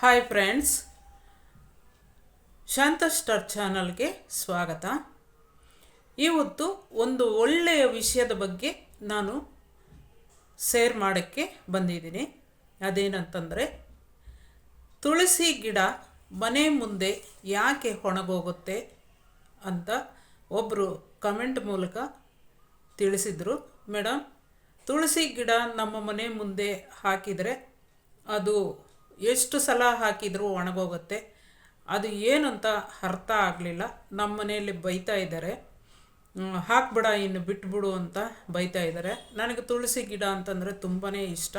Hi friends ಶಾಂತ star ಚಾನಲ್ಗೆ ಸ್ವಾಗತ. ಇವತ್ತು ಒಂದು ಒಳ್ಳೆಯ ವಿಷಯದ ಬಗ್ಗೆ ನಾನು ಸೇರ್ ಮಾಡೋಕ್ಕೆ ಬಂದಿದ್ದೀನಿ. ಅದೇನಂತಂದರೆ, ತುಳಸಿ ಗಿಡ ಮನೆ ಮುಂದೆ ಯಾಕೆ ಒಣಗೋಗುತ್ತೆ ಅಂತ ಒಬ್ಬರು ಕಮೆಂಟ್ ಮೂಲಕ ತಿಳಿಸಿದರು. ಮೇಡಮ್ ತುಳಸಿ ಗಿಡ ನಮ್ಮ ಮನೆ ಮುಂದೆ ಹಾಕಿದರೆ ಅದು ಎಷ್ಟು ಸಲ ಹಾಕಿದರೂ ಒಣಗೋಗುತ್ತೆ. ಅದು ಏನಂತ ಅರ್ಥ ಆಗಲಿಲ್ಲ. ನಮ್ಮ ಮನೆಯಲ್ಲಿ ಬೈತಾ ಇದ್ದಾರೆ. ಹಾಕ್ಬಿಡ, ಇನ್ನು ಬಿಟ್ಬಿಡು ಅಂತ ಬೈತಾ ಇದ್ದಾರೆ. ನನಗೆ ತುಳಸಿ ಗಿಡ ಅಂತಂದರೆ ತುಂಬಾ ಇಷ್ಟ.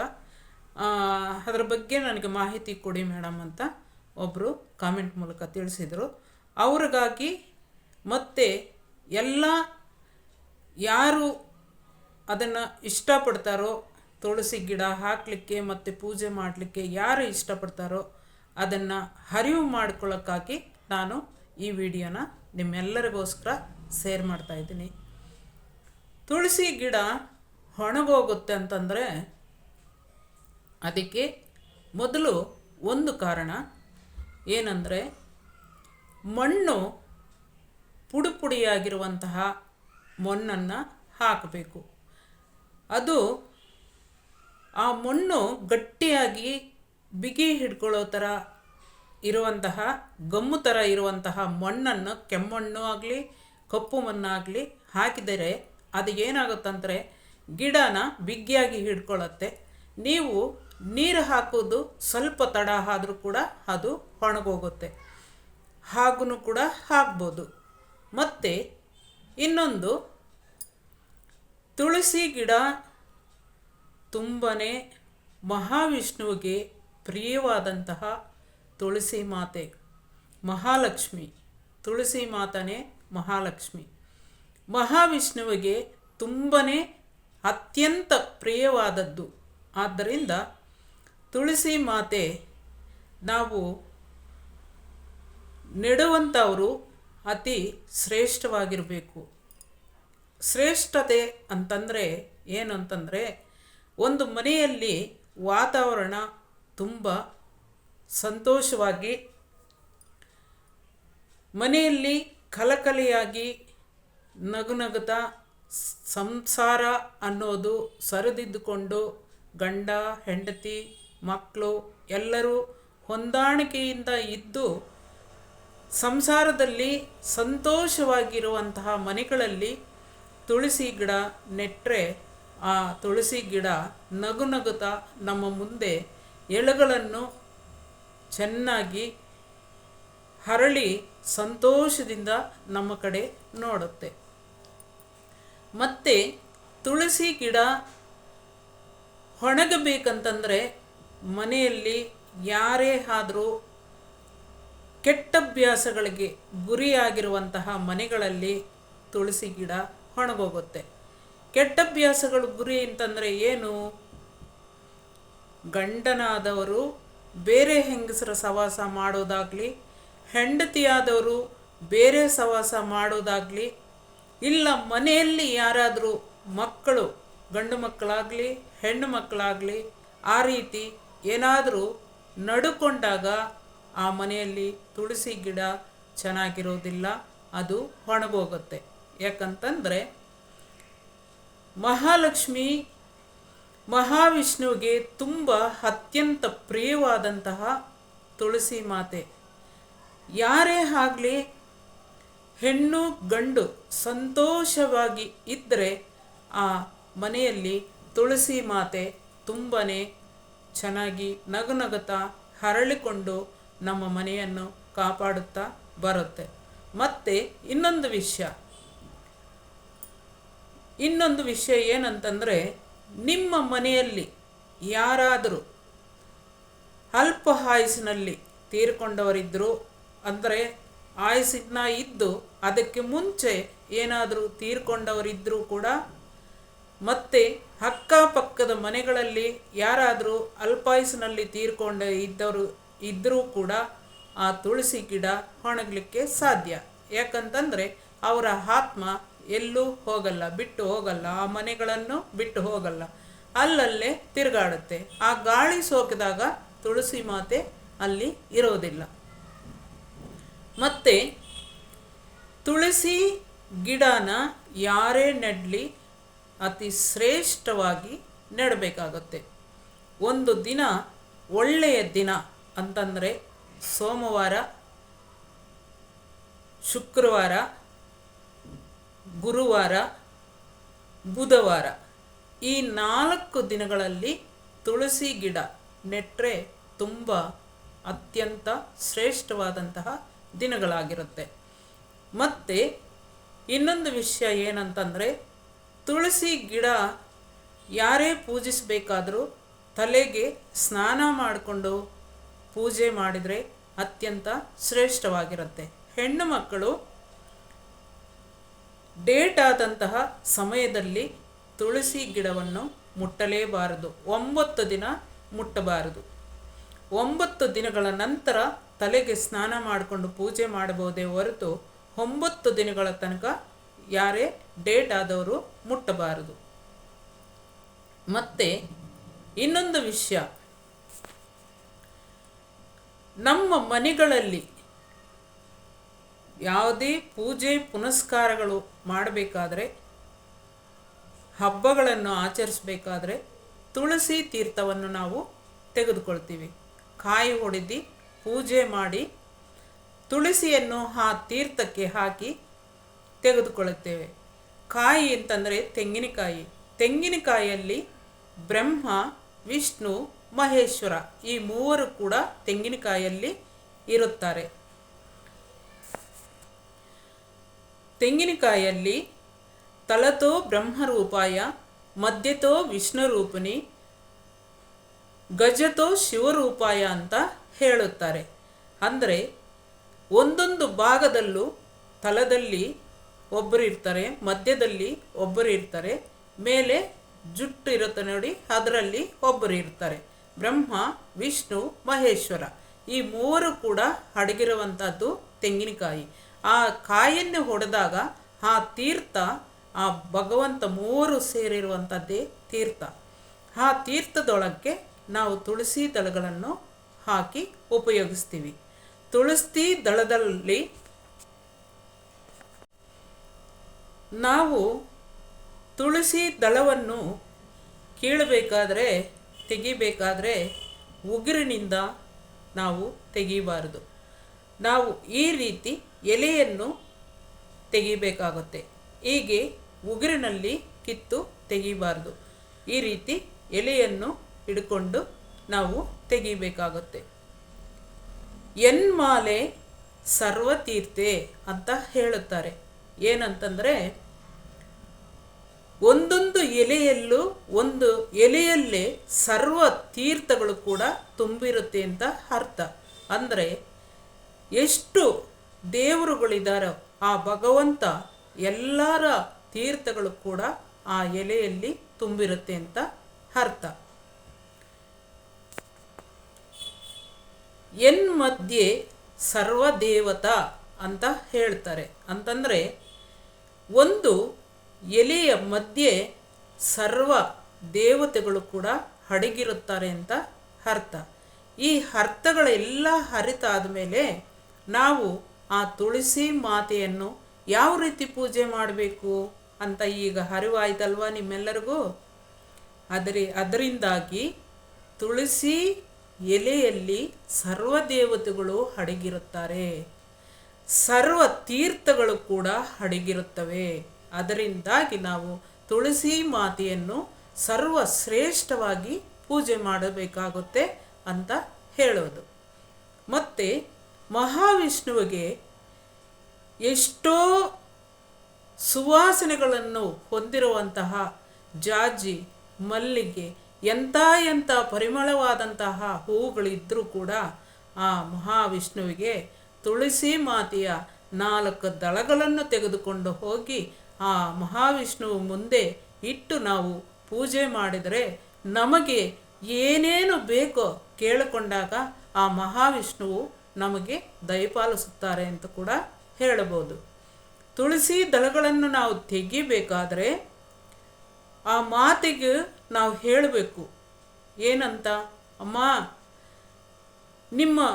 ಅದ್ರ ಬಗ್ಗೆ ನನಗೆ ಮಾಹಿತಿ ಕೊಡಿ ಮೇಡಮ್ ಅಂತ ಒಬ್ಬರು ಕಾಮೆಂಟ್ ಮೂಲಕ ತಿಳಿಸಿದರು. ಅವ್ರಿಗಾಗಿ ಮತ್ತೆ ಎಲ್ಲ ಯಾರು ಅದನ್ನು ಇಷ್ಟಪಡ್ತಾರೋ ತುಳಸಿ ಗಿಡ ಹಾಕಲಿಕ್ಕೆ ಮತ್ತು ಪೂಜೆ ಮಾಡಲಿಕ್ಕೆ ಯಾರು ಇಷ್ಟಪಡ್ತಾರೋ ಅದನ್ನು ಹರಿವು ಮಾಡ್ಕೊಳ್ಳೋಕ್ಕಾಗಿ ನಾನು ಈ ವಿಡಿಯೋನ ನಿಮ್ಮೆಲ್ಲರಿಗೋಸ್ಕರ ಸೇರ್ ಮಾಡ್ತಾ ಇದ್ದೀನಿ. ತುಳಸಿ ಗಿಡ ಒಣಗೋಗುತ್ತೆ ಅಂತಂದರೆ ಅದಕ್ಕೆ ಮೊದಲು ಒಂದು ಕಾರಣ. ಏನಂದರೆ ಮಣ್ಣು ಪುಡಿ ಪುಡಿಯಾಗಿರುವಂತಹ ಮಣ್ಣನ್ನು ಹಾಕಬೇಕು. ಅದು ಆ ಮಣ್ಣು ಗಟ್ಟಿಯಾಗಿ ಬಿಗಿ ಹಿಡ್ಕೊಳ್ಳೋ ಥರ ಇರುವಂತಹ, ಗಮ್ಮು ಥರ ಇರುವಂತಹ ಮಣ್ಣನ್ನು, ಕೆಮ್ಮಣ್ಣು ಆಗಲಿ, ಕಪ್ಪು ಮಣ್ಣಾಗಲಿ ಹಾಕಿದರೆ ಅದು ಏನಾಗುತ್ತಂದರೆ ಗಿಡನ ಬಿಗಿಯಾಗಿ ಹಿಡ್ಕೊಳ್ಳುತ್ತೆ. ನೀವು ನೀರು ಹಾಕೋದು ಸ್ವಲ್ಪ ತಡ ಆದರೂ ಕೂಡ ಅದು ಒಣಗೋಗುತ್ತೆ. ಹಾಗೂ ಕೂಡ ಹಾಕ್ಬೋದು. ಮತ್ತು ಇನ್ನೊಂದು ತುಳಸಿ ಗಿಡ ತುಂಬನೇ ಮಹಾವಿಷ್ಣುವಿಗೆ ಪ್ರಿಯವಾದಂತಹ ತುಳಸಿ ಮಾತೆ, ಮಹಾಲಕ್ಷ್ಮಿ. ತುಳಸಿ ಮಾತನೇ ಮಹಾಲಕ್ಷ್ಮಿ. ಮಹಾವಿಷ್ಣುವಿಗೆ ತುಂಬನೇ ಅತ್ಯಂತ ಪ್ರಿಯವಾದದ್ದು. ಆದ್ದರಿಂದ ತುಳಸಿ ಮಾತೆ ನಾವು ನೆಡುವಂಥವರು ಅತಿ ಶ್ರೇಷ್ಠವಾಗಿರಬೇಕು. ಶ್ರೇಷ್ಠತೆ ಅಂತಂದರೆ ಏನು ಅಂತಂದರೆ ಒಂದು ಮನೆಯಲ್ಲಿ ವಾತಾವರಣ ತುಂಬ ಸಂತೋಷವಾಗಿ, ಮನೆಯಲ್ಲಿ ಕಲಕಲೆಯಾಗಿ ನಗುನಗುತ್ತಾ ಸಂಸಾರ ಅನ್ನೋದು ಸರಿದಿದ್ದುಕೊಂಡು ಗಂಡ, ಹೆಂಡತಿ ಮಕ್ಕಳು ಎಲ್ಲರೂ ಹೊಂದಾಣಿಕೆಯಿಂದ ಇದ್ದು ಸಂಸಾರದಲ್ಲಿ ಸಂತೋಷವಾಗಿರುವಂತಹ ಮನೆಗಳಲ್ಲಿ ತುಳಸಿ ಗಿಡ ನೆಟ್ಟರೆ ಆ ತುಳಸಿ ಗಿಡ ನಗು ನಗುತ್ತಾ ನಮ್ಮ ಮುಂದೆ ಎಳೆಗಳನ್ನು ಚೆನ್ನಾಗಿ ಹರಳಿ ಸಂತೋಷದಿಂದ ನಮ್ಮ ಕಡೆ ನೋಡುತ್ತೆ. ಮತ್ತು ತುಳಸಿ ಗಿಡ ಒಣಗಬೇಕಂತಂದರೆ ಮನೆಯಲ್ಲಿ ಯಾರೇ ಆದರೂ ಕೆಟ್ಟಭ್ಯಾಸಗಳಿಗೆ ಗುರಿಯಾಗಿರುವಂತಹ ಮನೆಗಳಲ್ಲಿ ತುಳಸಿ ಗಿಡ ಒಣಗೋಗುತ್ತೆ. ಕೆಟ್ಟಭ್ಯಾಸಗಳು ಗುರಿ ಅಂತಂದರೆ ಏನು? ಗಂಡನಾದವರು ಬೇರೆ ಹೆಂಗಸರ ಸವಾಸ ಮಾಡೋದಾಗಲಿ, ಹೆಂಡತಿಯಾದವರು ಬೇರೆ ಸವಾಸ ಮಾಡೋದಾಗಲಿ, ಇಲ್ಲ ಮನೆಯಲ್ಲಿ ಯಾರಾದರೂ ಮಕ್ಕಳು, ಗಂಡು ಮಕ್ಕಳಾಗಲಿ, ಹೆಣ್ಣು ಮಕ್ಕಳಾಗಲಿ, ಆ ರೀತಿ ಏನಾದರೂ ನಡುಕೊಂಡಾಗ ಆ ಮನೆಯಲ್ಲಿ ತುಳಸಿ ಗಿಡ ಚೆನ್ನಾಗಿರೋದಿಲ್ಲ, ಅದು ಒಣಗೋಗುತ್ತೆ. ಯಾಕಂತಂದರೆ ಮಹಾಲಕ್ಷ್ಮಿ ಮಹಾವಿಷ್ಣುವಿಗೆ ತುಂಬ ಅತ್ಯಂತ ಪ್ರಿಯವಾದಂತಹ ತುಳಸಿ ಮಾತೆ. ಯಾರೇ ಆಗಲಿ ಹೆಣ್ಣು ಗಂಡು ಸಂತೋಷವಾಗಿ ಇದ್ದರೆ ಆ ಮನೆಯಲ್ಲಿ ತುಳಸಿ ಮಾತೆ ತುಂಬನೇ ಚೆನ್ನಾಗಿ ನಗು ನಗುತ್ತಾ ಹರಳಿಕೊಂಡು ನಮ್ಮ ಮನೆಯನ್ನು ಕಾಪಾಡುತ್ತಾ ಬರುತ್ತೆ. ಮತ್ತೆ ಇನ್ನೊಂದು ವಿಷಯ. ಇನ್ನೊಂದು ವಿಷಯ ಏನಂತಂದರೆ, ನಿಮ್ಮ ಮನೆಯಲ್ಲಿ ಯಾರಾದರೂ ಅಲ್ಪ ಆಯಸ್ಸಿನಲ್ಲಿ ತೀರ್ಕೊಂಡವರಿದ್ದರು ಅಂದರೆ ಆಯಸ್ಸಿನ ಇದ್ದು ಅದಕ್ಕೆ ಮುಂಚೆ ಏನಾದರೂ ತೀರ್ಕೊಂಡವರಿದ್ದರೂ ಕೂಡ, ಮತ್ತೆ ಅಕ್ಕಪಕ್ಕದ ಮನೆಗಳಲ್ಲಿ ಯಾರಾದರೂ ಅಲ್ಪಾಯಸ್ಸಿನಲ್ಲಿ ತೀರ್ಕೊಂಡ ಇದ್ದವರು ಇದ್ದರೂ ಕೂಡ ಆ ತುಳಸಿ ಗಿಡ ಒಣಗಲಿಕ್ಕೆ ಸಾಧ್ಯ. ಯಾಕಂತಂದರೆ ಅವರ ಆತ್ಮ ಎಲ್ಲೂ ಹೋಗಲ್ಲ, ಬಿಟ್ಟು ಹೋಗಲ್ಲ, ಆ ಮನೆಗಳನ್ನು ಬಿಟ್ಟು ಹೋಗಲ್ಲ. ಅಲ್ಲಲ್ಲೇ ತಿರುಗಾಡುತ್ತೆ. ಆ ಗಾಳಿ ಸೋಕಿದಾಗ ತುಳಸಿ ಮಾತೆ ಅಲ್ಲಿ ಇರೋದಿಲ್ಲ. ಮತ್ತೆ ತುಳಸಿ ಗಿಡನ ಯಾರೇ ನೆಡಲಿ ಅತಿ ಶ್ರೇಷ್ಠವಾಗಿ ನೆಡಬೇಕಾಗುತ್ತೆ. ಒಂದು ದಿನ ಒಳ್ಳೆಯ ದಿನ ಅಂತಂದರೆ ಸೋಮವಾರ, ಶುಕ್ರವಾರ ಗುರುವಾರ, ಬುಧವಾರ ಈ ನಾಲ್ಕು ದಿನಗಳಲ್ಲಿ ತುಳಸಿ ಗಿಡ ನೆಟ್ಟರೆ ತುಂಬ ಅತ್ಯಂತ ಶ್ರೇಷ್ಠವಾದಂತಹ ದಿನಗಳಾಗಿರುತ್ತೆ. ಮತ್ತು ಇನ್ನೊಂದು ವಿಷಯ ಏನಂತಂದರೆ ತುಳಸಿ ಗಿಡ ಯಾರೇ ಪೂಜಿಸಬೇಕಾದರೂ ತಲೆಗೆ ಸ್ನಾನ ಮಾಡಿಕೊಂಡು ಪೂಜೆ ಮಾಡಿದರೆ ಅತ್ಯಂತ ಶ್ರೇಷ್ಠವಾಗಿರುತ್ತೆ. ಹೆಣ್ಣು ಮಕ್ಕಳು ಡೇಟ್ ಆದಂತಹ ಸಮಯದಲ್ಲಿ ತುಳಸಿ ಗಿಡವನ್ನು ಮುಟ್ಟಲೇಬಾರದು. ಒಂಬತ್ತು ದಿನ ಮುಟ್ಟಬಾರದು. ಒಂಬತ್ತು ದಿನಗಳ ನಂತರ ತಲೆಗೆ ಸ್ನಾನ ಮಾಡಿಕೊಂಡು ಪೂಜೆ ಮಾಡಬಹುದೇ ಹೊರತು ಒಂಬತ್ತು ದಿನಗಳ ತನಕ ಯಾರೇ ಡೇಟ್ ಆದವರು ಮುಟ್ಟಬಾರದು. ಮತ್ತೆ ಇನ್ನೊಂದು ವಿಷಯ. ನಮ್ಮ ಮನೆಗಳಲ್ಲಿ ಯಾವುದೇ ಪೂಜೆ ಪುನಸ್ಕಾರಗಳು ಮಾಡಬೇಕಾದ್ರೆ, ಹಬ್ಬಗಳನ್ನು ಆಚರಿಸಬೇಕಾದ್ರೆ ತುಳಸಿ ತೀರ್ಥವನ್ನು ನಾವು ತೆಗೆದುಕೊಳ್ತೀವಿ. ಕಾಯಿ ಹೊಡೆದು ಪೂಜೆ ಮಾಡಿ ತುಳಸಿಯನ್ನು ಆ ತೀರ್ಥಕ್ಕೆ ಹಾಕಿ ತೆಗೆದುಕೊಳ್ಳುತ್ತೇವೆ. ಕಾಯಿ ಅಂತಂದರೆ ತೆಂಗಿನಕಾಯಿ. ತೆಂಗಿನಕಾಯಿಯಲ್ಲಿ ಬ್ರಹ್ಮ, ವಿಷ್ಣು, ಮಹೇಶ್ವರ ಈ ಮೂವರು ಕೂಡ ತೆಂಗಿನಕಾಯಿಯಲ್ಲಿ ಇರುತ್ತಾರೆ. ತೆಂಗಿನಕಾಯಲ್ಲಿ ತಲತೋ ಬ್ರಹ್ಮರೂಪಾಯ, ಮಧ್ಯತೋ ವಿಷ್ಣುರೂಪಿಣಿ, ಗಜತೋ ಶಿವರೂಪಾಯ ಅಂತ ಹೇಳುತ್ತಾರೆ. ಅಂದರೆ ಒಂದೊಂದು ಭಾಗದಲ್ಲೂ ತಲದಲ್ಲಿ ಒಬ್ಬರು ಇರ್ತಾರೆ, ಮಧ್ಯದಲ್ಲಿ ಒಬ್ಬರು ಇರ್ತಾರೆ, ಮೇಲೆ ಜುಟ್ಟು ಇರುತ್ತೆ ನೋಡಿ, ಅದರಲ್ಲಿ ಒಬ್ಬರು ಇರ್ತಾರೆ. ಬ್ರಹ್ಮ, ವಿಷ್ಣು, ಮಹೇಶ್ವರ. ಈ ಮೂವರು ಕೂಡ ಅಡಗಿರುವಂಥದ್ದು ತೆಂಗಿನಕಾಯಿ. ಆ ಕಾಯನ್ನು ಹೊಡೆದಾಗ ಆ ತೀರ್ಥ, ಆ ಭಗವಂತ ಮೂರು ಸೇರಿರುವಂಥದ್ದೇ ತೀರ್ಥ. ಆ ತೀರ್ಥದೊಳಕ್ಕೆ ನಾವು ತುಳಸಿ ದಳಗಳನ್ನು ಹಾಕಿ ಉಪಯೋಗಿಸ್ತೀವಿ. ತುಳಸಿ ದಳದಲ್ಲಿ ನಾವು ತುಳಸಿ ದಳವನ್ನು ಕೀಳಬೇಕಾದ್ರೆ, ತೆಗಿಬೇಕಾದ್ರೆ ಉಗುರಿನಿಂದ ನಾವು ತೆಗಿಬಾರದು. ನಾವು ಈ ರೀತಿ ಎಲೆಯನ್ನು ತೆಗಿಬೇಕಾಗುತ್ತೆ. ಹೀಗೆ ಉಗುರಿನಲ್ಲಿ ಕಿತ್ತು ತೆಗಿಬಾರ್ದು. ಈ ರೀತಿ ಎಲೆಯನ್ನು ಹಿಡ್ಕೊಂಡು ನಾವು ತೆಗಿಬೇಕಾಗುತ್ತೆ. ಎನ್ಮಾಲೆ ಸರ್ವತೀರ್ಥೆ ಅಂತ ಹೇಳುತ್ತಾರೆ. ಏನಂತಂದರೆ, ಒಂದೊಂದು ಎಲೆಯಲ್ಲೂ ಒಂದು ಎಲೆಯಲ್ಲೇ ಸರ್ವ ತೀರ್ಥಗಳು ಕೂಡ ತುಂಬಿರುತ್ತೆ ಅಂತ ಅರ್ಥ. ಅಂದರೆ, ಎಷ್ಟು ದೇವರುಗಳಿದ್ದಾರೋ. ಆ ಭಗವಂತ ಎಲ್ಲರ ತೀರ್ಥಗಳು ಕೂಡ ಆ ಎಲೆಯಲ್ಲಿ ತುಂಬಿರುತ್ತೆ ಅಂತ ಅರ್ಥ. ಎನ್ ಮಧ್ಯೆ ಸರ್ವದೇವತಾ ಅಂತ ಹೇಳ್ತಾರೆ. ಅಂತಂದರೆ, ಒಂದು ಎಲೆಯ ಮಧ್ಯೆ ಸರ್ವ ದೇವತೆಗಳು ಕೂಡ ಅಡಗಿರುತ್ತಾರೆ ಅಂತ ಅರ್ಥ. ಈ ಅರ್ಥಗಳೆಲ್ಲ ಹರಿತಾದ ಮೇಲೆ ನಾವು ಆ ತುಳಸಿ ಮಾತೆಯನ್ನು ಯಾವ ರೀತಿ ಪೂಜೆ ಮಾಡಬೇಕು ಅಂತ ಈಗ ಅರಿವಾಯ್ತಲ್ವಾ ನಿಮ್ಮೆಲ್ಲರಿಗೂ? ಅದರಿ ಅದರಿಂದಾಗಿ ತುಳಸಿ ಎಲೆಯಲ್ಲಿ ಸರ್ವ ದೇವತೆಗಳು ಅಡಗಿರುತ್ತಾರೆ. ಸರ್ವ ತೀರ್ಥಗಳು ಕೂಡ ಅಡಗಿರುತ್ತವೆ. ಅದರಿಂದಾಗಿ ನಾವು ತುಳಸಿ ಮಾತೆಯನ್ನು ಸರ್ವ ಶ್ರೇಷ್ಠವಾಗಿ ಪೂಜೆ ಮಾಡಬೇಕಾಗುತ್ತೆ ಅಂತ ಹೇಳೋದು. ಮತ್ತು ಮಹಾವಿಷ್ಣುವಿಗೆ ಎಷ್ಟೋ ಸುವಾಸನೆಗಳನ್ನು ಹೊಂದಿರುವಂತಹ ಜಾಜಿ, ಮಲ್ಲಿಗೆ, ಎಂಥ ಎಂಥ ಪರಿಮಳವಾದಂತಹ ಹೂವುಗಳಿದ್ದರೂ ಕೂಡ ಆ ಮಹಾವಿಷ್ಣುವಿಗೆ ತುಳಸಿ ಮಾತೆಯ ನಾಲ್ಕು ದಳಗಳನ್ನು ತೆಗೆದುಕೊಂಡು ಹೋಗಿ ಆ ಮಹಾವಿಷ್ಣುವು ಮುಂದೆ ಇಟ್ಟು ನಾವು ಪೂಜೆ ಮಾಡಿದರೆ ನಮಗೆ ಏನೇನು ಬೇಕೋ ಕೇಳಿಕೊಂಡಾಗ ಆ ಮಹಾವಿಷ್ಣುವು ನಮಗೆ ದಯಪಾಲಿಸುತ್ತಾರೆ ಅಂತ ಕೂಡ ಹೇಳಬಹುದು. ತುಳಸಿ ದಳಗಳನ್ನು ನಾವು ತೆಗಿಬೇಕಾದರೆ ಆ ಮಾತಿಗೆ ನಾವು ಹೇಳಬೇಕು. ಏನಂತ? ಅಮ್ಮ, ನಿಮ್ಮ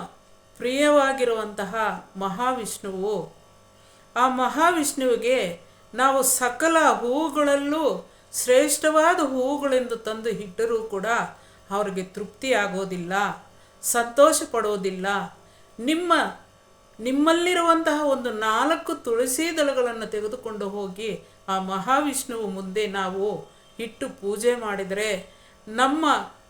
ಪ್ರಿಯವಾಗಿರುವಂತಹ ಮಹಾವಿಷ್ಣುವು, ಆ ಮಹಾವಿಷ್ಣುವಿಗೆ ನಾವು ಸಕಲ ಹೂವುಗಳಲ್ಲೂ ಶ್ರೇಷ್ಠವಾದ ಹೂವುಗಳೆಂದು ತಂದು ಇಟ್ಟರೂ ಕೂಡ ಅವರಿಗೆ ತೃಪ್ತಿಯಾಗೋದಿಲ್ಲ, ಸಂತೋಷ ಪಡೋದಿಲ್ಲ ನಿಮ್ಮ, ನಿಮ್ಮಲ್ಲಿರುವಂತಹ ಒಂದು ನಾಲ್ಕು ತುಳಸಿ ದಳಗಳನ್ನು ತೆಗೆದುಕೊಂಡು ಹೋಗಿ ಆ ಮಹಾವಿಷ್ಣುವು ಮುಂದೆ ನಾವು ಇಟ್ಟು ಪೂಜೆ ಮಾಡಿದರೆ ನಮ್ಮ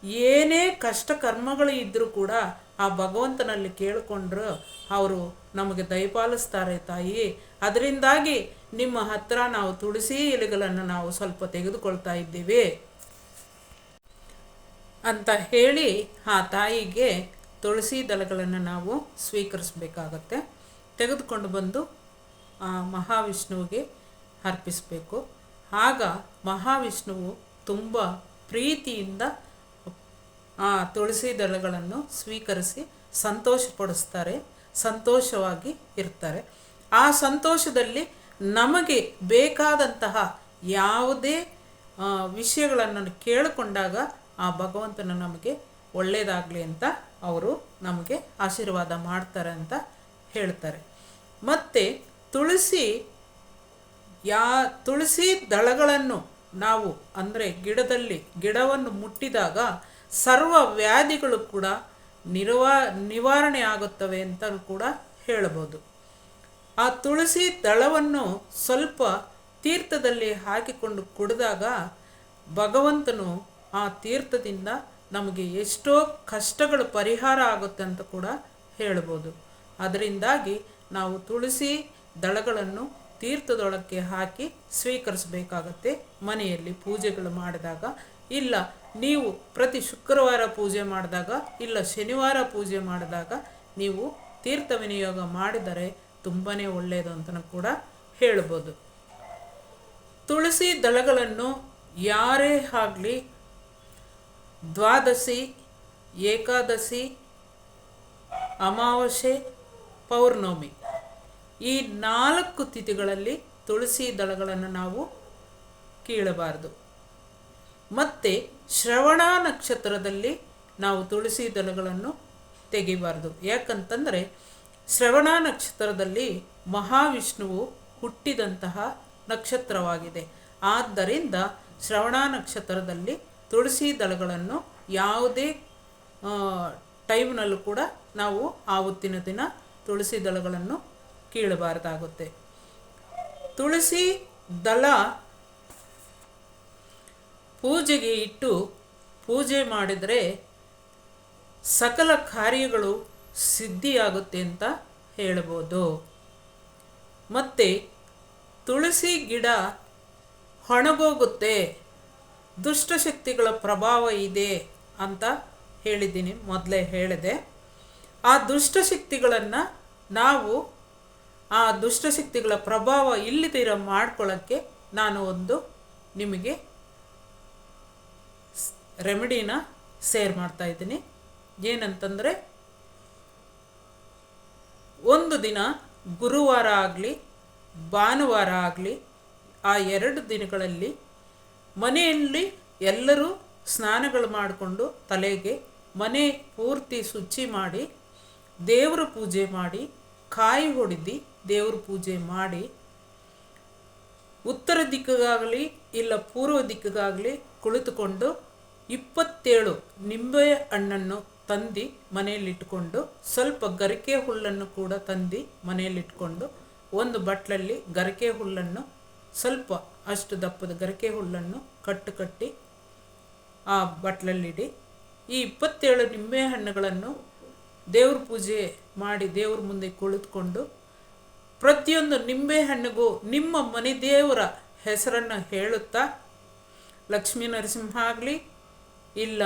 ಏನೇ ಕಷ್ಟ ಕರ್ಮಗಳು ಇದ್ದರೂ ಕೂಡ ಆ ಭಗವಂತನಲ್ಲಿ ಕೇಳಿಕೊಂಡ್ರು ಅವರು ನಮಗೆ ದಯಪಾಲಿಸ್ತಾರೆ ತಾಯಿ. ಅದರಿಂದಾಗಿ ನಿಮ್ಮ ಹತ್ರ ನಾವು ತುಳಸಿ ಎಲೆಗಳನ್ನು ನಾವು ಸ್ವಲ್ಪ ತೆಗೆದುಕೊಳ್ತಾ ಇದ್ದೀವಿ. ಅಂತ ಹೇಳಿ ಆ ತಾಯಿಗೆ ತುಳಸಿ ದಳಗಳನ್ನು ನಾವು ಸ್ವೀಕರಿಸಬೇಕಾಗತ್ತೆ. ತೆಗೆದುಕೊಂಡು ಬಂದು, ಆ, ಮಹಾವಿಷ್ಣುವಿಗೆ ಅರ್ಪಿಸಬೇಕು. ಆಗ ಮಹಾವಿಷ್ಣುವು ತುಂಬ ಪ್ರೀತಿಯಿಂದ, ಆ, ತುಳಸಿ ದಳಗಳನ್ನು ಸ್ವೀಕರಿಸಿ ಸಂತೋಷಪಡಿಸ್ತಾರೆ, ಸಂತೋಷವಾಗಿ ಇರ್ತಾರೆ. ಆ ಸಂತೋಷದಲ್ಲಿ ನಮಗೆ ಬೇಕಾದಂತಹ ಯಾವುದೇ ವಿಷಯಗಳನ್ನು ಕೇಳಿಕೊಂಡಾಗ ಆ ಭಗವಂತನ ನಮಗೆ ಒಳ್ಳೆಯದಾಗಲಿ ಅಂತ ಅವರು ನಮಗೆ ಆಶೀರ್ವಾದ ಮಾಡ್ತಾರೆ ಅಂತ ಹೇಳ್ತಾರೆ. ಮತ್ತು ತುಳಸಿ ಯಾ, ತುಳಸಿ ದಳಗಳನ್ನು ನಾವು ಅಂದರೆ ಗಿಡದಲ್ಲಿ, ಗಿಡವನ್ನು ಮುಟ್ಟಿದಾಗ ಸರ್ವ ವ್ಯಾಧಿಗಳು ಕೂಡ ನಿರ್ವಾ, ನಿವಾರಣೆ ಆಗುತ್ತವೆ ಅಂತ ಕೂಡ ಹೇಳಬಹುದು ಆ ತುಳಸಿ ದಳವನ್ನು ಸ್ವಲ್ಪ ತೀರ್ಥದಲ್ಲಿ ಹಾಕಿಕೊಂಡು ಕುಡಿದಾಗ ಭಗವಂತನು ಆ ತೀರ್ಥದಿಂದ ನಮಗೆ ಎಷ್ಟೋ ಕಷ್ಟಗಳು ಪರಿಹಾರ ಆಗುತ್ತೆ ಅಂತ ಕೂಡ ಹೇಳ್ಬೋದು. ಅದರಿಂದಾಗಿ ನಾವು ತುಳಸಿ ದಳಗಳನ್ನು ತೀರ್ಥದೊಳಕ್ಕೆ ಹಾಕಿ ಸ್ವೀಕರಿಸಬೇಕಾಗತ್ತೆ. ಮನೆಯಲ್ಲಿ ಪೂಜೆಗಳು ಮಾಡಿದಾಗ ಇಲ್ಲ, ನೀವು ಪ್ರತಿ ಶುಕ್ರವಾರ ಪೂಜೆ ಮಾಡಿದಾಗ ಇಲ್ಲ, ಶನಿವಾರ ಪೂಜೆ ಮಾಡಿದಾಗ ನೀವು ತೀರ್ಥ ವಿನಿಯೋಗ ಮಾಡಿದರೆ ತುಂಬಾ ಒಳ್ಳೆಯದು ಅಂತಲೂ ಕೂಡ ಹೇಳ್ಬೋದು. ತುಳಸಿ ದಳಗಳನ್ನು ಯಾರೇ ಆಗಲಿ ದ್ವಾದಶಿ, ಏಕಾದಶಿ, ಅಮಾವಾಸ್ಯೆ, ಪೌರ್ಣಮಿ. ಈ ನಾಲ್ಕು ತಿಥಿಗಳಲ್ಲಿ ತುಳಸಿ ದಳಗಳನ್ನು ನಾವು ಕೀಳಬಾರದು. ಮತ್ತು ಶ್ರವಣ ನಕ್ಷತ್ರದಲ್ಲಿ ನಾವು ತುಳಸಿ ದಳಗಳನ್ನು ತೆಗಿಬಾರ್ದು. ಯಾಕಂತಂದರೆ ಶ್ರವಣ ನಕ್ಷತ್ರದಲ್ಲಿ ಮಹಾವಿಷ್ಣುವು ಹುಟ್ಟಿದಂತಹ ನಕ್ಷತ್ರವಾಗಿದೆ. ಆದ್ದರಿಂದ ಶ್ರವಣ ನಕ್ಷತ್ರದಲ್ಲಿ ತುಳಸಿ ದಳಗಳನ್ನು ಯಾವುದೇ ಟೈಮ್ನಲ್ಲೂ ಕೂಡ ನಾವು ಆವತ್ತಿನ ದಿನ ತುಳಸಿ ದಳಗಳನ್ನು ಕೀಳಬಾರ್ದಾಗುತ್ತೆ. ತುಳಸಿ ದಳ ಪೂಜೆಗೆ ಇಟ್ಟು ಪೂಜೆ ಮಾಡಿದರೆ ಸಕಲ ಕಾರ್ಯಗಳು ಸಿದ್ಧಿಯಾಗುತ್ತೆ ಅಂತ ಹೇಳ್ಬೋದು. ಮತ್ತು ತುಳಸಿ ಗಿಡ ಹೊಣಗೋಗುತ್ತೆ ದುಷ್ಟಶಕ್ತಿಗಳ ಪ್ರಭಾವ ಇದೆ ಅಂತ ಹೇಳಿದ್ದೀನಿ, ಮೊದಲೇ ಹೇಳಿದೆ. ಆ ದುಷ್ಟಶಕ್ತಿಗಳನ್ನು ನಾವು ಆ ದುಷ್ಟಶಕ್ತಿಗಳ ಪ್ರಭಾವ ಇಲ್ಲದಿರ ಮಾಡ್ಕೊಳ್ಳೋಕ್ಕೆ ನಾನು ಒಂದು ನಿಮಗೆ ರೆಮಿಡಿನ ಸೇರ್ ಮಾಡ್ತಾ ಇದ್ದೀನಿ. ಏನಂತಂದರೆ, ಒಂದು ದಿನ ಗುರುವಾರ ಆಗಲಿ, ಭಾನುವಾರ ಆಗಲಿ, ಆ ಎರಡು ದಿನಗಳಲ್ಲಿ ಮನೆಯಲ್ಲಿ ಎಲ್ಲರೂ ಸ್ನಾನಗಳು ಮಾಡಿಕೊಂಡು ತಲೆಗೆ ಮನೆ ಪೂರ್ತಿ ಶುಚಿ ಮಾಡಿ, ದೇವರ ಪೂಜೆ ಮಾಡಿ, ಕಾಯಿ ಹೊಡೆದು ದೇವ್ರ ಪೂಜೆ ಮಾಡಿ, ಉತ್ತರ ದಿಕ್ಕಿಗಾಗಲಿ ಇಲ್ಲ ಪೂರ್ವ ದಿಕ್ಕಿಗಾಗಲಿ ಕುಳಿತುಕೊಂಡು ಇಪ್ಪತ್ತೇಳು ನಿಂಬೆ ಹಣ್ಣನ್ನು ತಂದು ಮನೆಯಲ್ಲಿಟ್ಟುಕೊಂಡು ಸ್ವಲ್ಪ ಗರಿಕೆ ಹುಲ್ಲನ್ನು ಕೂಡ ತಂದು ಮನೆಯಲ್ಲಿಟ್ಕೊಂಡು ಒಂದು ಬಟ್ಲಲ್ಲಿ ಗರಿಕೆ ಹುಲ್ಲನ್ನು ಸ್ವಲ್ಪ ಅಷ್ಟು ದಪ್ಪದ ಗರಕೆ ಹುಲ್ಲನ್ನು ಕಟ್ಟು ಕಟ್ಟಿ ಆ ಬಟ್ಲಲ್ಲಿಡಿ. ಈ ಇಪ್ಪತ್ತೇಳು ನಿಂಬೆ ಹಣ್ಣುಗಳನ್ನು ದೇವ್ರ ಪೂಜೆ ಮಾಡಿ ದೇವ್ರ ಮುಂದೆ ಕುಳಿತುಕೊಂಡು ಪ್ರತಿಯೊಂದು ನಿಂಬೆ ಹಣ್ಣಿಗೂ ನಿಮ್ಮ ಮನೆ ದೇವರ ಹೆಸರನ್ನು ಹೇಳುತ್ತಾ, ಲಕ್ಷ್ಮೀ ನರಸಿಂಹ ಆಗಲಿ, ಇಲ್ಲ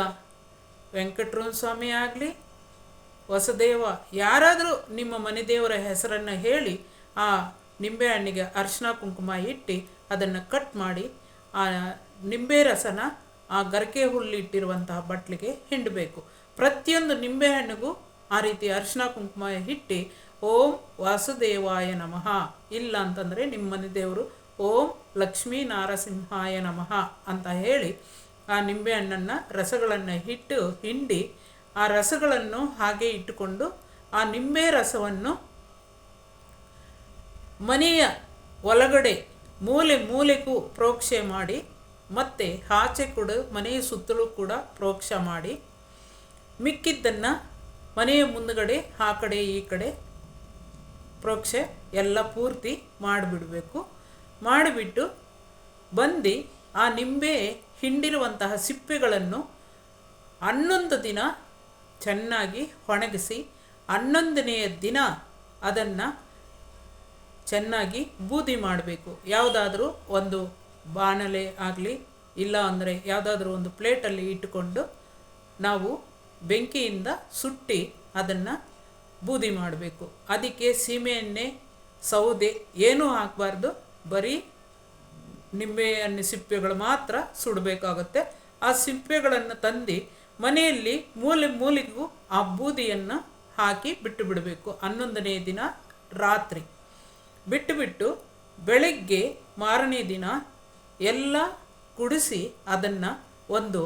ವೆಂಕಟರಮಣ ಸ್ವಾಮಿ ಆಗಲಿ, ವಸದೇವ ಯಾರಾದರೂ ನಿಮ್ಮ ಮನೆ ದೇವರ ಹೆಸರನ್ನು ಹೇಳಿ ಆ ನಿಂಬೆಹಣ್ಣಿಗೆ ಅರ್ಶಿನ ಕುಂಕುಮ ಇಟ್ಟು ಅದನ್ನು ಕಟ್ ಮಾಡಿ, ಆ ನಿಂಬೆ ರಸನ ಆ ಗರಿಕೆ ಹುಲ್ಲಿಟ್ಟಿರುವಂತಹ ಬಟ್ಲಿಗೆ ಹಿಂಡಬೇಕು. ಪ್ರತಿಯೊಂದು ನಿಂಬೆಹಣ್ಣಿಗೂ ಆ ರೀತಿ ಅರಿಶಿನ ಕುಂಕುಮ ಇಟ್ಟು ಓಂ ವಾಸುದೇವಾಯ ನಮಃ. ಇಲ್ಲ ಅಂತಂದರೆ ನಿಮ್ಮ ದೇವರು ಓಂ ಲಕ್ಷ್ಮೀ ನಾರಸಿಂಹಾಯ ನಮಃ ಅಂತ ಹೇಳಿ ಆ ನಿಂಬೆಹಣ್ಣನ್ನು ರಸಗಳನ್ನು ಹಿಟ್ಟು, ಹಿಂಡಿ ಆ ರಸಗಳನ್ನು ಹಾಗೆ ಇಟ್ಟುಕೊಂಡು ಆ ನಿಂಬೆ ರಸವನ್ನು ಮನೆಯ ಒಳಗಡೆ ಮೂಲೆ ಮೂಲೆಗೂ ಪ್ರೋಕ್ಷೆ ಮಾಡಿ, ಮತ್ತೆ ಆಚೆ ಕೂಡ, ಮನೆಯ ಸುತ್ತಲೂ ಕೂಡ ಪ್ರೋಕ್ಷ ಮಾಡಿ. ಮಿಕ್ಕಿದ್ದನ್ನು ಮನೆಯ ಮುಂದುಗಡೆ, ಆ ಕಡೆ, ಈ ಕಡೆ ಪ್ರೋಕ್ಷೆ ಎಲ್ಲ ಪೂರ್ತಿ ಮಾಡಿಬಿಡಬೇಕು. ಮಾಡಿಬಿಟ್ಟು ಬಂದು ಆ ನಿಂಬೆ ಹಿಂಡಿರುವಂತಹ ಸಿಪ್ಪೆಗಳನ್ನು ಹನ್ನೊಂದು ದಿನ ಚೆನ್ನಾಗಿ ಒಣಗಿಸಿ, ಹನ್ನೊಂದನೆಯ ದಿನ ಅದನ್ನು ಚೆನ್ನಾಗಿ ಬೂದಿ ಮಾಡಬೇಕು. ಯಾವುದಾದ್ರೂ ಒಂದು ಬಾಣಲೆ ಆಗಲಿ, ಇಲ್ಲ ಅಂದರೆ ಯಾವುದಾದ್ರೂ ಒಂದು ಪ್ಲೇಟಲ್ಲಿ ಇಟ್ಟುಕೊಂಡು ನಾವು ಬೆಂಕಿಯಿಂದ ಸುಟ್ಟಿ ಅದನ್ನು ಬೂದಿ ಮಾಡಬೇಕು. ಅದಕ್ಕೆ ಸೀಮೆಎಣ್ಣೆ, ಸೌದೆ ಏನೂ ಹಾಕಬಾರ್ದು. ಬರೀ ನಿಂಬೆಹಣ್ಣು ಸಿಪ್ಪೆಗಳು ಮಾತ್ರ ಸುಡಬೇಕಾಗುತ್ತೆ. ಆ ಸಿಪ್ಪೆಗಳನ್ನು ತಂದು ಮನೆಯಲ್ಲಿ ಮೂಲೆ ಮೂಲೆಗೂ ಆ ಬೂದಿಯನ್ನು ಹಾಕಿ ಬಿಟ್ಟು ಬಿಡಬೇಕು. ಹನ್ನೊಂದನೇ ದಿನ ರಾತ್ರಿ. ಬಿಟ್ಟು ಬಿಟ್ಟು ಬೆಳಗ್ಗೆ ಮಾರನೇ ದಿನ ಎಲ್ಲ ಕುಡಿಸಿ ಅದನ್ನು ಒಂದು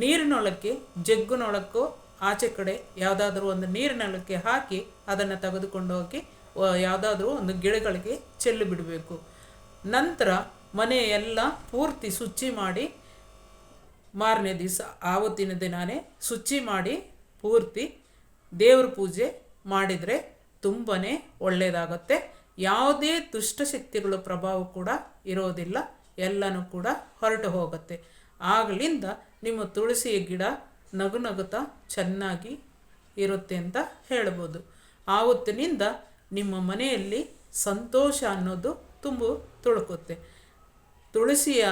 ನೀರಿನೊಳಕ್ಕೆ, ಜಗ್ಗುನೊಳಕ್ಕೋ, ಆಚೆ ಕಡೆ ಯಾವುದಾದ್ರೂ ಒಂದು ನೀರಿನೊಳಕ್ಕೆ ಹಾಕಿ ಅದನ್ನು ತೆಗೆದುಕೊಂಡು ಹೋಗಿ ಯಾವುದಾದ್ರೂ ಒಂದು ಗಿಡಗಳಿಗೆ ಚೆಲ್ಲು ಬಿಡಬೇಕು. ನಂತರ ಮನೆ ಎಲ್ಲ ಪೂರ್ತಿ ಶುಚಿ ಮಾಡಿ ಮಾರನೇ ದಿವಸ, ಆವತ್ತಿನ ದಿನವೇ ಶುಚಿ ಮಾಡಿ ಪೂರ್ತಿ ದೇವ್ರ ಪೂಜೆ ಮಾಡಿದರೆ ತುಂಬಾ ಒಳ್ಳೆಯದಾಗತ್ತೆ ಯಾವುದೇ ದುಷ್ಟಶಕ್ತಿಗಳು ಪ್ರಭಾವ ಕೂಡ ಇರೋದಿಲ್ಲ, ಎಲ್ಲನೂ ಕೂಡ ಹೊರಟು ಹೋಗುತ್ತೆ. ಆಗಲಿಂದ ನಿಮ್ಮ ತುಳಸಿಯ ಗಿಡ ನಗು ನಗುತ್ತಾ ಚೆನ್ನಾಗಿ ಇರುತ್ತೆ ಅಂತ ಹೇಳ್ಬೋದು. ಆವತ್ತಿನಿಂದ ನಿಮ್ಮ ಮನೆಯಲ್ಲಿ ಸಂತೋಷ ಅನ್ನೋದು ತುಂಬು ತುಳುಕುತ್ತೆ. ತುಳಸಿಯ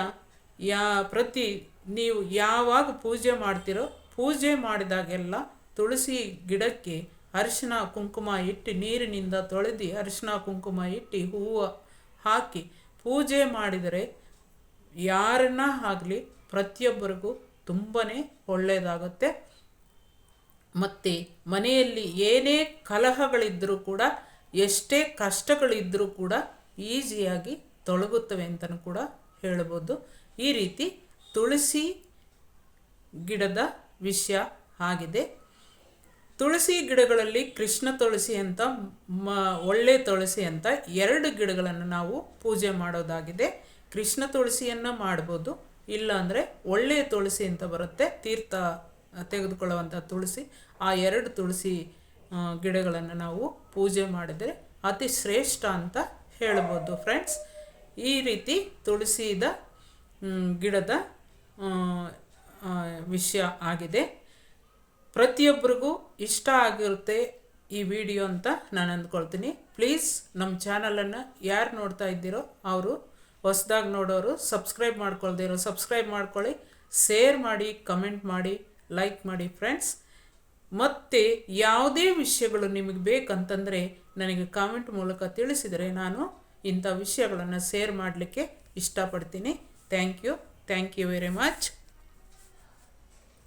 ಯಾ ಪ್ರತಿ ನೀವು ಯಾವಾಗ ಪೂಜೆ ಮಾಡ್ತಿರೋ, ಪೂಜೆ ಮಾಡಿದಾಗೆಲ್ಲ ತುಳಸಿ ಗಿಡಕ್ಕೆ ಅರಿಶಿನ ಕುಂಕುಮ ಇಟ್ಟು ನೀರಿನಿಂದ ತೊಳೆದು ಅರಿಶಿನ ಕುಂಕುಮ ಇಟ್ಟು ಹೂವು ಹಾಕಿ ಪೂಜೆ ಮಾಡಿದರೆ ಯಾರನ್ನ ಆಗಲಿ ಪ್ರತಿಯೊಬ್ಬರಿಗೂ ತುಂಬಾ ಒಳ್ಳೆಯದಾಗುತ್ತೆ. ಮತ್ತು ಮನೆಯಲ್ಲಿ ಏನೇ ಕಲಹಗಳಿದ್ದರೂ ಕೂಡ, ಎಷ್ಟೇ ಕಷ್ಟಗಳಿದ್ದರೂ ಕೂಡ ಈಸಿಯಾಗಿ ತೊಳಗುತ್ತವೆ ಅಂತಲೂ ಕೂಡ ಹೇಳ್ಬೋದು. ಈ ರೀತಿ ತುಳಸಿ ಗಿಡದ ವಿಷಯ ಆಗಿದೆ. ತುಳಸಿ ಗಿಡಗಳಲ್ಲಿ ಕೃಷ್ಣ ತುಳಸಿ ಅಂತ, ಮ, ಒಳ್ಳೆ ತುಳಸಿ ಅಂತ ಎರಡು ಗಿಡಗಳನ್ನು ನಾವು ಪೂಜೆ ಮಾಡೋದಾಗಿದೆ. ಕೃಷ್ಣ ತುಳಸಿಯನ್ನು ಮಾಡ್ಬೋದು ಇಲ್ಲಾಂದರೆ ಒಳ್ಳೆಯ ತುಳಸಿ ಅಂತ ಬರುತ್ತೆ, ತೀರ್ಥ ತೆಗೆದುಕೊಳ್ಳುವಂಥ ತುಳಸಿ. ಆ ಎರಡು ತುಳಸಿ ಗಿಡಗಳನ್ನು ನಾವು ಪೂಜೆ ಮಾಡಿದರೆ ಅತಿ ಶ್ರೇಷ್ಠ ಅಂತ ಹೇಳ್ಬೋದು ಫ್ರೆಂಡ್ಸ್. ಈ ರೀತಿ ತುಳಸಿದ ಗಿಡದ ವಿಷಯ ಆಗಿದೆ. ಪ್ರತಿಯೊಬ್ಬರಿಗೂ ಇಷ್ಟ ಆಗಿರುತ್ತೆ ಈ ವಿಡಿಯೋ ಅಂತ ನಾನು ಅಂದ್ಕೊಳ್ತೀನಿ. ಪ್ಲೀಸ್ ನಮ್ಮ ಚಾನಲನ್ನು ಯಾರು ನೋಡ್ತಾ ಇದ್ದೀರೋ ಅವರು ಹೊಸ್ದಾಗಿ ನೋಡೋರು ಸಬ್ಸ್ಕ್ರೈಬ್ ಮಾಡ್ಕೊಳ್ದೇ ಇರೋ ಸಬ್ಸ್ಕ್ರೈಬ್ ಮಾಡ್ಕೊಳ್ಳಿ ಶೇರ್ ಮಾಡಿ ಕಮೆಂಟ್ ಮಾಡಿ ಲೈಕ್ ಮಾಡಿ ಫ್ರೆಂಡ್ಸ್ ಮತ್ತು ಯಾವುದೇ ವಿಷಯಗಳು ನಿಮಗೆ ಬೇಕಂತಂದರೆ ನನಗೆ ಕಾಮೆಂಟ್ ಮೂಲಕ ತಿಳಿಸಿದರೆ ನಾನು ಇಂಥ ವಿಷಯಗಳನ್ನು ಶೇರ್ ಮಾಡಲಿಕ್ಕೆ ಇಷ್ಟಪಡ್ತೀನಿ. Thank you thank you very much